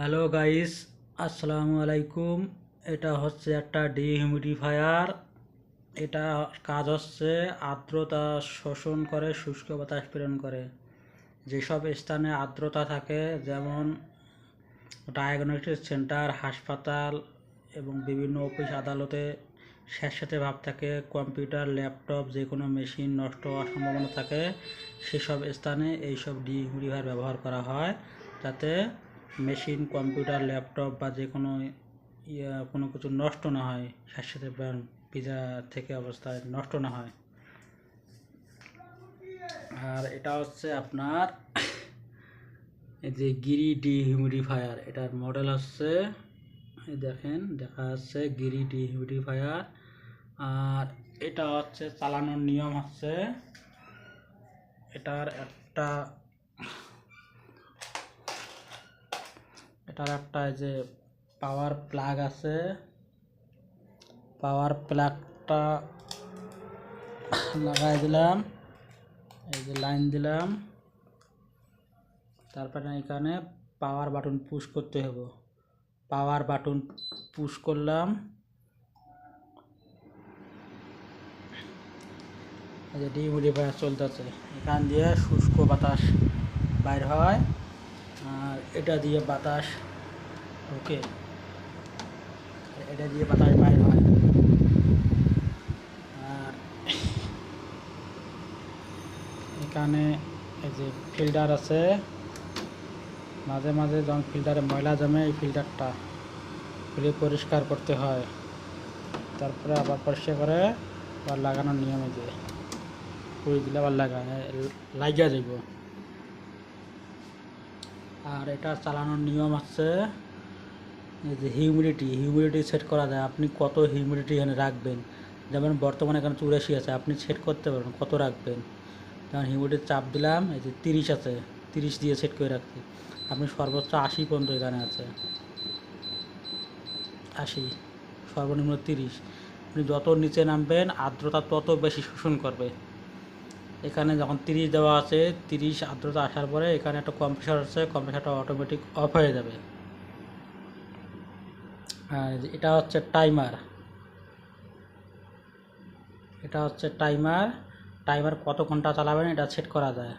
Hello guys, আসসালামু আলাইকুম। এটা হচ্ছে একটা ডিহিউমিডিফায়ার। এটা কাজ হচ্ছে আর্দ্রতা শোষণ করে, শুষ্ক বাতাস প্রেরণ করে। যেসব স্থানে আর্দ্রতা থাকে, যেমন ডায়াগনস্টিক সেন্টার হাসপাতাল এবং বিভিন্ন অফিস আদালতে স্যাঁতস্যাঁতে ভাব থাকে, কম্পিউটার, ল্যাপটপ যে কোনো মেশিন নষ্ট হওয়ার সম্ভাবনা থাকে, সেসব স্থানে এইসব ডিহিউমিডিফায়ার ব্যবহার করা হয়, যাতে মেশিন, কম্পিউটার, ল্যাপটপ বা যে কোনো ইয়া, কোনো কিছু নষ্ট না হয় স্যাঁতস্যাঁতে পিজা থেকে অবস্থায় নষ্ট না হয়। আর এটা হচ্ছে আপনার এই যে গিরি ডিহিউমিডিফায়ার, এটার মডেল হচ্ছে দেখেন, দেখা যাচ্ছে গিরি ডিহিউমিডিফায়ার। আর এটা হচ্ছে চালানোর নিয়ম হচ্ছে, এটার একটা এটার একটা এই যে পাওয়ার প্লাগ আছে। পাওয়ার প্লাগটা লাগাই দিলাম। এই যে লাইন দিলাম। তারপরে এখানে পাওয়ার বাটন পুশ করতে হবে পাওয়ার বাটন পুশ করলাম। এই যে ডিমোডিফায়ার চলতেছে। এখান দিয়ে শুষ্ক বাতাস বাইর হয়। আর এটা দিয়ে বাতাস ঢোকে এটা দিয়ে বাতাস বাইর হয়। আর এখানে এই যে ফিল্টার আছে, মাঝে মাঝে যখন ফিল্টারে ময়লা জমে, এই ফিল্টারটা খুলে পরিষ্কার করতে হয়। তারপরে আবার পরিষ্কার করে আবার লাগানোর নিয়মে যে পুরি দিলে আবার লাগা লাগিয়া যাইব আর এটা চালানোর নিয়ম আছে। যে হিউমিডিটি হিউমিডিটি সেট করা যায়, আপনি কত হিউমিডিটি এখানে রাখবেন? যেমন বর্তমানে এখানে চুরাশি আছে, আপনি সেট করতে পারবেন, কত রাখবেন? যেমন হিউমিডিটির চাপ দিলাম, এই যে তিরিশ আছে, তিরিশ দিয়ে সেট করে রাখছি। আপনি সর্বোচ্চ আশি পর্যন্ত এখানে আছে। আশি, সর্বনিম্ন তিরিশ। আপনি যত নিচে নামবেন, আর্দ্রতা তত বেশি শোষণ করবে। এখানে যখন তিরিশ দেওয়া আছে, তিরিশ আর্দ্রতা আসার পরে এখানে একটা কম্প্রেসার আছে কম্প্রেসারটা অটোমেটিক অফ হয়ে যাবে। এটা হচ্ছে টাইমার। এটা হচ্ছে টাইমার। টাইমার কত ঘণ্টা চালাবেন এটা সেট করা যায়।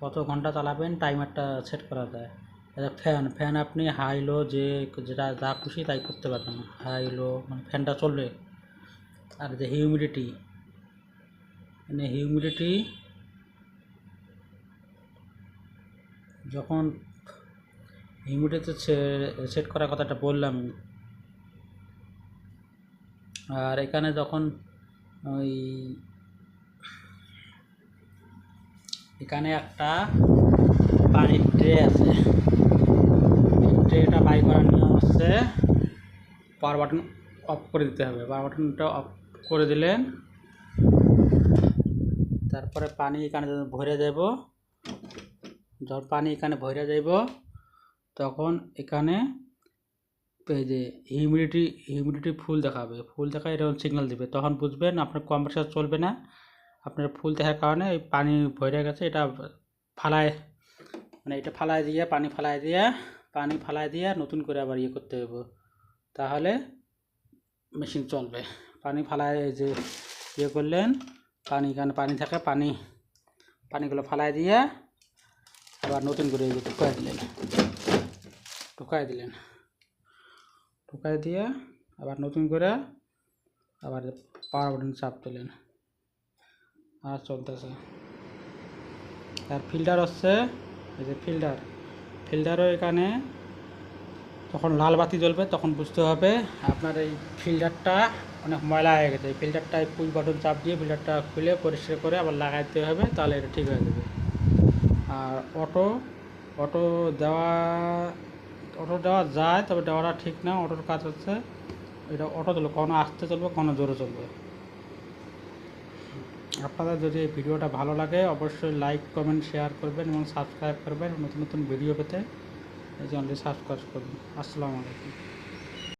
কত ঘণ্টা চালাবেন টাইমারটা সেট করা যায়। এটা ফ্যান ফ্যান আপনি হাই লো যে যেটা যা খুশি তাই করতে পারবেন। হাই লো মানে ফ্যানটা চললে আর যে হিউমিডিটি মানে হিউমিডিটি যখন হিউমিডিটি সেট করার কথাটা বললাম। আর এখানে যখন ওই, এখানে একটা পানির ট্রে আছে। ট্রেটা বাই করার নিয়ম হচ্ছে পাওয়ার বাটন অফ করে দিতে হবে। পাওয়ার বাটনটা অফ করে দিলেন। তারপরে পানি এখানে ভরে যাব যখন পানি এখানে ভরে যাব তখন এখানে এই যে হিউমিডিটি হিউমিডিটি ফুল দেখাবে। ফুল দেখা এরকম সিগন্যাল দেবে। তখন বুঝবেন আপনার কম্প্রেসার চলবে না। আপনার ফুল দেখার কারণে এই পানি ভরে গেছে, এটা ফালায় মানে এটা ফালায় দিয়ে, পানি ফালায় দিয়ে, পানি ফালায় দিয়ে নতুন করে আবার ইয়ে করতে হবে। তাহলে মেশিন চলবে। পানি ফালায় যে ইয়ে করলেন, পানি এখানে পানি থাকে, পানি, পানিগুলো ফালায় দিয়ে আবার নতুন করে ঢুকাই দিলেন। ঢুকাই দিলেন। ঢুকাই দিয়ে আবার নতুন করে আবার পাওয়ার বাটন চাপ দিলেন। আর চলতেছে। আর ফিল্টার হচ্ছে, এই যে ফিল্টার ফিল্টারও এখানে যখন লাল বাতি জ্বলবে তখন বুঝতে হবে আপনার এই ফিল্টারটা অনেক ময়লা হয়ে গেছে। এই ফিল্টারটায় পুশ বাটন চাপ দিয়ে ফিল্টারটা খুলে পরিষ্কার করে আবার লাগাইতে হবে, তাহলে এটা ঠিক হয়ে যাবে। আর অটো অটো দেওয়া অটো দেওয়া যায়, তবে দেওয়াটা ঠিক না। অটোর কাজ হচ্ছে, এটা অটো চলবে, কখনো আসতে চলবে, কখনো জোরে চলবে। আপনাদের যদি এই ভিডিওটা ভালো লাগে, অবশ্যই লাইক কমেন্ট শেয়ার করবেন এবং সাবস্ক্রাইব করবেন নতুন নতুন ভিডিও পেতে। এই চ্যানেলটি সাবস্ক্রাইব করবেন। আসসালামু আলাইকুম।